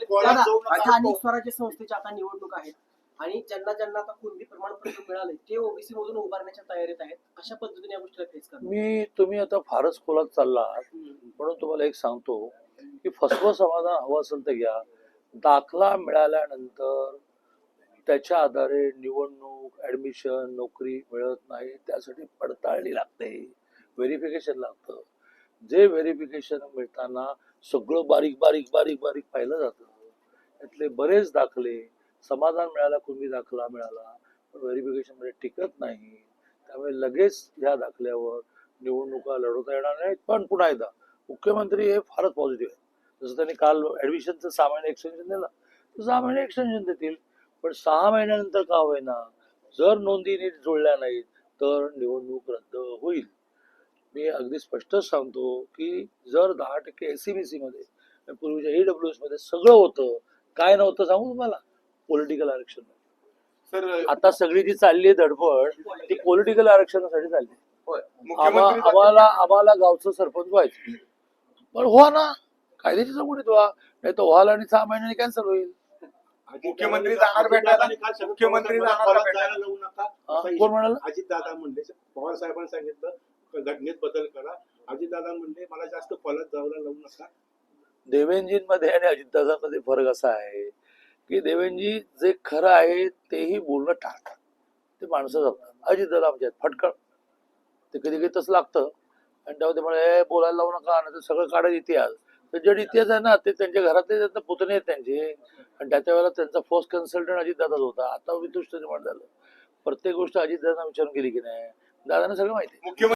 दादा. स्थानिक स्वराज्य संस्थेच्या आता निवडणूक आहेत आणि ज्यांना ज्यांना आता कुणबी प्रमाणपत्र मिळाले ते ओबीसी मधून उभारण्याच्या तयारीत आहेत. अशा पद्धतीने या गोष्टीला फेस करणार? मी तुम्ही आता फारच खोलात चालला आहात म्हणून तुम्हाला एक सांगतो की फसवं समाधान हवं असेल तर घ्या. दाखला मिळाल्यानंतर त्याच्या आधारे निवडणूक ऍडमिशन नोकरी मिळत नाही त्यासाठी पडताळणी लागते व्हेरिफिकेशन लागतं. जे व्हेरिफिकेशन मिळताना सगळं बारीक बारीक बारीक बारीक पाहिलं जातं. त्यातले बरेच दाखले समाधान मिळाला कुणबी दाखला मिळाला पण व्हेरिफिकेशनमध्ये टिकत नाही. त्यामुळे लगेच ह्या दाखल्यावर निवडणुका लढवता येणार नाहीत पण पुन्हा एकदा मुख्यमंत्री हे फारच पॉझिटिव्ह आहे जसं त्यांनी काल ऍडमिशनचं सहा महिने एक्सटेन्शन दिलं तर सहा महिने एक्सटेन्शन देतील. पण सहा महिन्यानंतर का होईना जर नोंदी नीट जुळल्या नाहीत तर निवडणूक रद्द होईल. मी अगदी स्पष्टच सांगतो की जर दहा टक्के एस सी बी सी मध्ये पूर्वीच्या ई डब्ल्यू एसमध्ये सगळं होतं काय नव्हतं सांगू तुम्हाला? पॉलिटिकल आरक्षण. सर आता सगळी जी चालली आहे धडपड ती पॉलिटिकल आरक्षणासाठी चालली आम्हाला आम्हाला गावचं सरपंच व्हायचं. पण व्हा ना. कायद्याची चौकटीत व्हा. नाही तर व्हाल आणि सहा महिन्याने कॅन्सल होईल. मुख्यमंत्री जाणार भेटायला मुख्यमंत्री जाणार भेटायला जाऊ नका. हा, असा कोण म्हणाल? अजित दादा म्हणले पवार साहेबांनी सांगितलं घटनेत बदल करा. अजित दादा म्हणले मला जास्त खोलात जायला लावू नका. देवेंजींमध्ये आणि अजितदादांमध्ये फरक असा आहे की देवेंजी जे खरं आहे तेही बोलणं टाळतात. ते माणसं जपतात अजितदादा आमचे आहेत फटकळ. ते कधी कधी तसं लागतं. आणि तेव्हा ते म्हणे "ए, बोलायला लावू नका तर सगळं काढत इतिहास. तर जे इतिहास आहे ना ते त्यांच्या घरातले त्यांचे पुतणे आहेत त्यांचे. आणि त्याच्या वेळेला त्यांचा फर्स्ट कन्सल्टंट अजितदादाच होता. आता वितुष्ट निर्माण झालं. प्रत्येक गोष्ट अजितदादा विचारून केली की नाही? दादाने सगळं माहिती